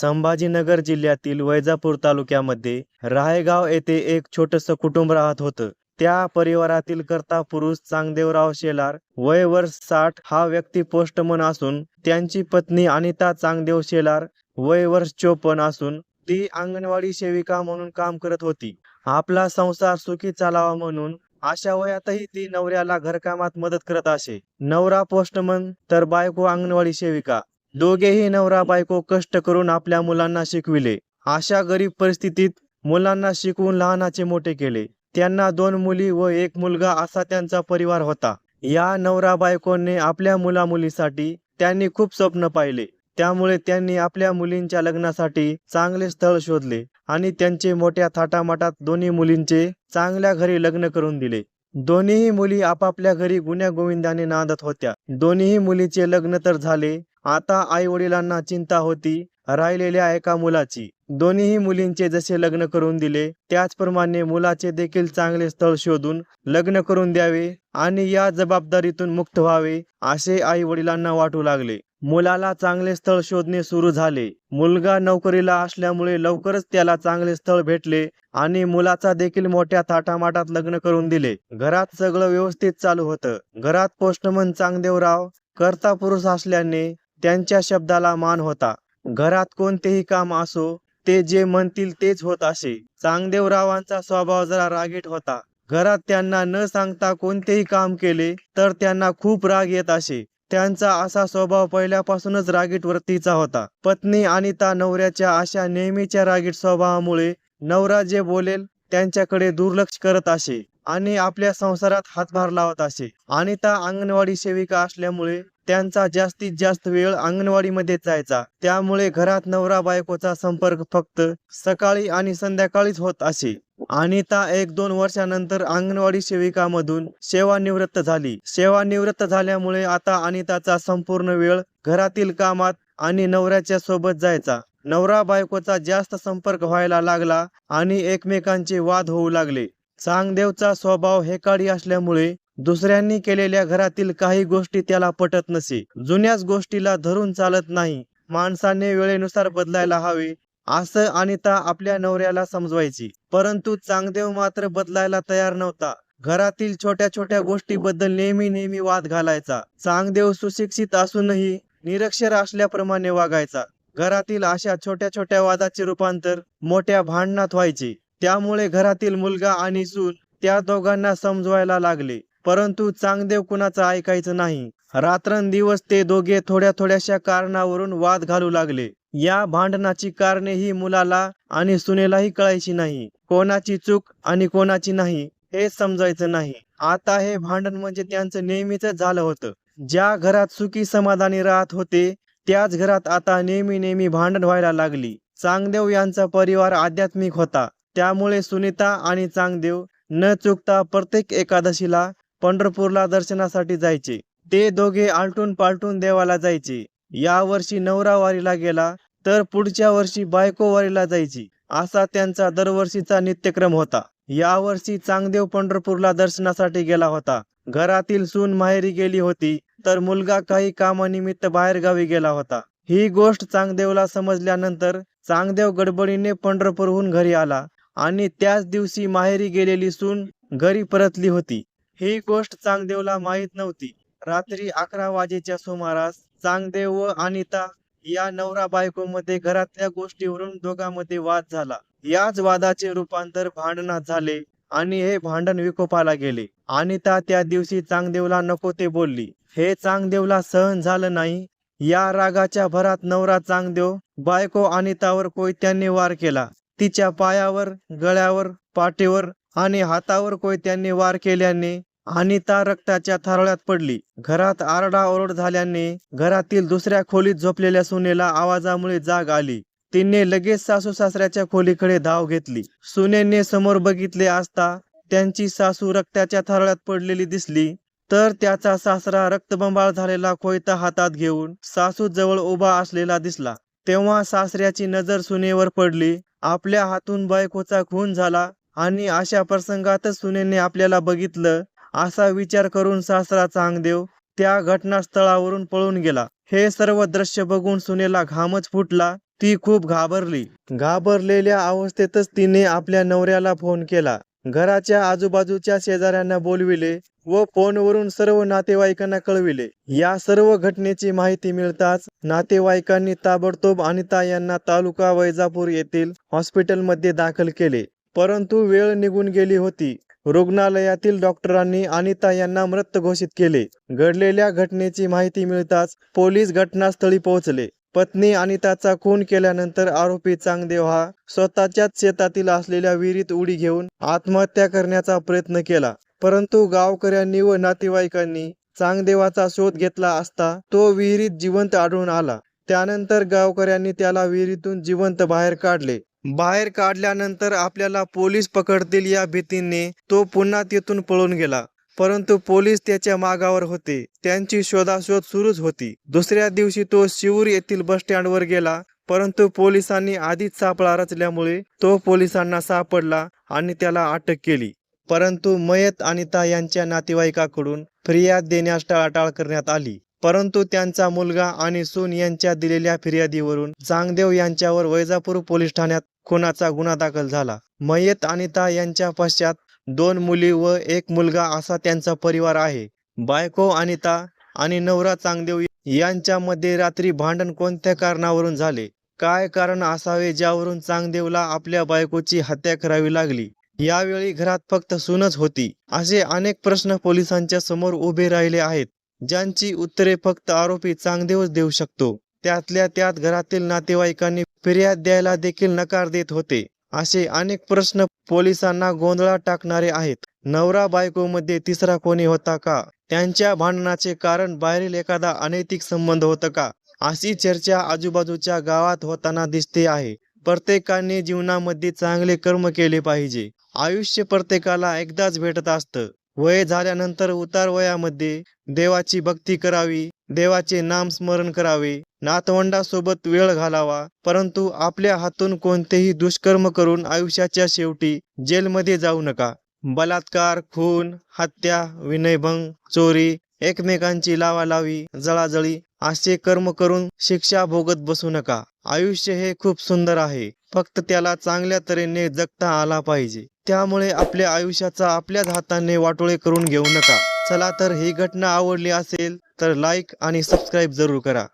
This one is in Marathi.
संभाजीनगर जिल्ह्यातील वैजापूर तालुक्यामध्ये राहेगाव येथे एक छोटस कुटुंब राहत होतं. त्या परिवारातील कर्ता पुरुष चांगदेवराव शेलार वय वर्ष साठ हा व्यक्ती पोस्टमन असून त्यांची पत्नी अनिता चांगदेव शेलार वय वर्ष चोपन्न असून ती अंगणवाडी सेविका म्हणून काम करत होती. आपला संसार सुखी चालावा म्हणून अशा वयातही ती नवऱ्याला घरकामात मदत करत असे. नवरा पोस्टमन तर बायको अंगणवाडी सेविका. दोघेही नवरा बायको कष्ट करून आपल्या मुलांना शिकविले. अशा गरीब परिस्थितीत मुलांना शिकवून लहानाचे मोठे केले. त्यांना दोन मुली व एक मुलगा असा त्यांचा परिवार होता. या नवरा बायकोने आपल्या मुला मुलीसाठी त्यांनी खूप स्वप्न पाहिले. त्यामुळे त्यांनी आपल्या मुलींच्या लग्नासाठी चांगले स्थळ शोधले आणि त्यांचे मोठ्या थाटामाटात दोन्ही मुलींचे चांगल्या घरी लग्न करून दिले. दोन्हीही मुली आपापल्या घरी गुन्ह्या गोविंदाने नांदत होत्या. दोन्हीही मुलीचे लग्न तर झाले आता आई वडिलांना चिंता होती राहिलेल्या एका मुलाची. दोन्हीही मुलींचे जसे लग्न करून दिले त्याचप्रमाणे मुलाचे देखील चांगले स्थळ शोधून लग्न करून द्यावे आणि या जबाबदारीतून मुक्त व्हावे असे आई वडिलांना वाटू लागले. मुलाला चांगले स्थळ शोधणे सुरू झाले. मुलगा नोकरीला असल्यामुळे लवकरच त्याला चांगले स्थळ भेटले आणि मुलाचा देखील मोठ्या थाटामाटात लग्न करून दिले. घरात सगळं व्यवस्थित चालू होतं. घरात पोस्टमन चांगदेवराव कर्ता पुरुष असल्याने त्यांच्या शब्दाला मान होता. घरात कोणतेही काम असो ते जे म्हणतील तेच होत असे. चांगदेवरावांचा स्वभाव जरा रागीट होता. घरात त्यांना न सांगता कोणतेही काम केले तर त्यांना खूप राग येत असे. त्यांचा असा स्वभाव पहिल्यापासूनच रागीट वृत्तीचा होता. पत्नी अनिता नवऱ्याच्या अशा नेहमीच्या रागीट स्वभावामुळे नवरा जे बोलेल त्यांच्याकडे दुर्लक्ष करत असे. आणि आपल्या संसारात हातभार लावत असे. अनिता अंगणवाडी सेविका असल्यामुळे त्यांचा जास्तीत जास्त वेळ अंगणवाडीमध्ये जायचा. त्यामुळे घरात नवरा बायकोचा संपर्क फक्त सकाळी आणि संध्याकाळीच होत असे. अनिता एक दोन वर्षानंतर अंगणवाडी सेविकामधून सेवानिवृत्त झाली. सेवानिवृत्त झाल्यामुळे आता अनिताचा संपूर्ण वेळ घरातील कामात आणि नवऱ्याच्या सोबत जायचा. नवरा बायकोचा जास्त संपर्क व्हायला लागला आणि एकमेकांचे वाद होऊ लागले. चांगदेवचा स्वभाव हेकाळी असल्यामुळे दुसऱ्यांनी केलेल्या घरातील काही गोष्टी त्याला पटत नसे. जुन्याच गोष्टीला धरून चालत नाही. माणसाने वेळेनुसार बदलायला हवे असं अनिता आपल्या नवऱ्याला समजवायची. परंतु चांगदेव मात्र बदलायला तयार नव्हता. घरातील छोट्या छोट्या गोष्टीबद्दल नेहमी नेहमी वाद घालायचा. चांगदेव सुशिक्षित असूनही निरक्षर असल्याप्रमाणे वागायचा. घरातील अशा छोट्या छोट्या वादाचे रूपांतर मोठ्या भांडणात व्हायचे. त्यामुळे घरातील मुलगा आणि सून त्या दोघांना समजवायला लागले. परंतु चांगदेव कुणाचं ऐकायचं नाही. रात्रंदिवस ते दोघे थोड्या थोड्याशा कारणावरून वाद घालू लागले. या भांडणाची कारणे ही मुलाला आणि सुनेलाही कळायची नाही. कोणाची चूक आणि कोणाची नाही हे समजायचं नाही. आता हे भांडण म्हणजे त्यांचं नेहमीच झालं होतं. ज्या घरात सुखी समाधानी राहत होते त्याच घरात आता नेहमी नेहमी भांडण व्हायला लागली. चांगदेव यांचा परिवार आध्यात्मिक होता. त्यामुळे सुनीता आणि चांगदेव न चुकता प्रत्येक एकादशीला पंढरपूरला दर्शनासाठी जायचे. ते दोघे आलटून पालटून देवाला जायचे. या वर्षी नवरा वारीला गेला तर पुढच्या वर्षी बायको वारीला जायची असा त्यांचा दरवर्षीचा नित्यक्रम होता. या वर्षी चांगदेव पंढरपूरला दर्शनासाठी गेला होता. घरातील सून माहेरी गेली होती तर मुलगा काही कामानिमित्त बाहेरगावी गेला होता. ही गोष्ट चांगदेवला समजल्यानंतर चांगदेव गडबडीने पंढरपूरहून घरी आला. आणि त्याच दिवशी माहेरी गेलेली सून घरी परतली होती. ही गोष्ट चांगदेवला माहीत नव्हती. रात्री अकरा वाजेच्या सुमारास चांगदेव व अनिता या नवरा बायको मध्ये घरातल्या गोष्टीवरून दोघांमध्ये वाद झाला. याच वादाचे रूपांतर भांडणात झाले आणि हे भांडण विकोपाला गेले. अनिता त्या दिवशी चांगदेवला नको ते बोलली. हे चांगदेवला सहन झालं नाही. या रागाच्या भरात नवरा चांगदेव बायको अनितावर कोयत्यांनी वार केला. तिच्या पायावर गळ्यावर पाठीवर आणि हातावर कोयत्यांनी वार केल्याने अनिता रक्ताच्या थारोळ्यात पडली. घरात आरडाओरड झाल्याने घरातील दुसऱ्या खोलीत झोपलेल्या सुनेला आवाजामुळे जाग आली. तिने लगेच सासू सासऱ्याच्या खोलीकडे धाव घेतली. सुनेने समोर बघितले असता त्यांची सासू रक्ताच्या थारोळ्यात पडलेली दिसली. तर त्याचा सासरा रक्तबंबाळ झालेला कोयता हातात घेऊन सासू जवळ उभा असलेला दिसला. तेव्हा सासऱ्याची नजर सुनेवर पडली. आपल्या हातून बायकोचा खून झाला आणि अशा प्रसंगातच सुनेने आपल्याला बघितलं असा विचार करून सासरा चांगदेव त्या घटनास्थळावरून पळून गेला. हे सर्व दृश्य बघून सुनेला घामच फुटला. ती खूप घाबरली. घाबरलेल्या अवस्थेतच तिने आपल्या नवऱ्याला फोन केला. घराच्या आजूबाजूच्या शेजाऱ्यांना बोलविले व फोनवरून सर्व नातेवाईकांना कळविले. या सर्व घटनेची माहिती मिळताच नातेवाईकांनी ताबडतोब अनिता यांना तालुका वैजापूर येथील हॉस्पिटलमध्ये दाखल केले. परंतु वेळ निघून गेली होती. रुग्णालयातील डॉक्टरांनी अनिता यांना मृत घोषित केले. घडलेल्या घटनेची माहिती मिळताच पोलीस घटनास्थळी पोहोचले. पत्नी आणि त्याचा खून केल्यानंतर आरोपी चांगदेव हा स्वतःच्याच शेतातील असलेल्या विहिरीत उडी घेऊन आत्महत्या करण्याचा प्रयत्न केला. परंतु गावकऱ्यांनी व नातेवाईकांनी चांगदेवाचा शोध घेतला असता तो विहिरीत जिवंत आढळून आला. त्यानंतर गावकऱ्यांनी त्याला विहिरीतून जिवंत बाहेर काढले. बाहेर काढल्यानंतर आपल्याला पोलीस पकडतील या भीतीने तो पुन्हा तिथून पळून गेला. परंतु पोलीस त्याच्या मागावर होते. त्यांची शोधाशोध सुरूच होती. दुसऱ्या दिवशी तो शिवूर येथील बस स्टँडवर गेला. परंतु पोलिसांनी आधीच सापळा रचल्यामुळे तो पोलिसांना सापडला आणि त्याला अटक केली. परंतु मयत अनिता यांच्या नातेवाईकाकडून फिर्याद देण्यास टाळाटाळ करण्यात आली. परंतु त्यांचा मुलगा आणि सून यांच्या दिलेल्या फिर्यादीवरून चांगदेव यांच्यावर वैजापूर पोलीस ठाण्यात खुनाचा गुन्हा दाखल झाला. मयत अनिता यांच्या पश्चात दोन मुली व एक मुलगा असा त्यांचा परिवार आहे. बायको अनिता आणि नवरा चांगदेव यांच्यामध्ये रात्री भांडण कोणत्या कारणावरून झाले? काय कारण असावे ज्यावरून चांगदेवला आपल्या बायकोची हत्या करावी लागली? यावेळी घरात फक्त सूनच होती. असे अनेक प्रश्न पोलिसांच्या समोर उभे राहिले आहेत. ज्यांची उत्तरे फक्त आरोपी चांगदेवच देऊ शकतो. त्यातल्या त्यात घरातील नातेवाईकांनी फिर्याद द्यायला देखील नकार देत होते. असे अनेक प्रश्न पोलिसांना गोंधळात टाकणारे आहेत. नवरा बायकोमध्ये तिसरा कोणी होता का? त्यांच्या भांडणाचे कारण बाहेरील एखादा अनैतिक संबंध होता का? अशी चर्चा आजूबाजूच्या गावात होताना दिसते आहे. प्रत्येकाने जीवनामध्ये चांगले कर्म केले पाहिजे. आयुष्य प्रत्येकाला एकदाच भेटत असतं. वय झाल्यानंतर उतार वयामध्ये देवाची भक्ती करावी देवाचे नाम स्मरण करावे नातवंडासोबत वेळ घालावा परंतु आपल्या हातून कोणतेही दुष्कर्म करून आयुष्याच्या शेवटी जेलमध्ये जाऊ नका. बलात्कार खून हत्या विनयभंग चोरी एकमेकांची लावालावी जळाजळी असे कर्म करून शिक्षा भोगत बसू नका. आयुष्य हे खूप सुंदर आहे. फक्त त्याला चांगल्या तऱ्हेने जगता आला पाहिजे. त्यामुळे आपल्या आयुष्याचा आपल्याच हाताने वाटोळे करून घेऊ नका. चला तर ही घटना आवडली असेल तर लाईक आणि सबस्क्राईब जरूर करा.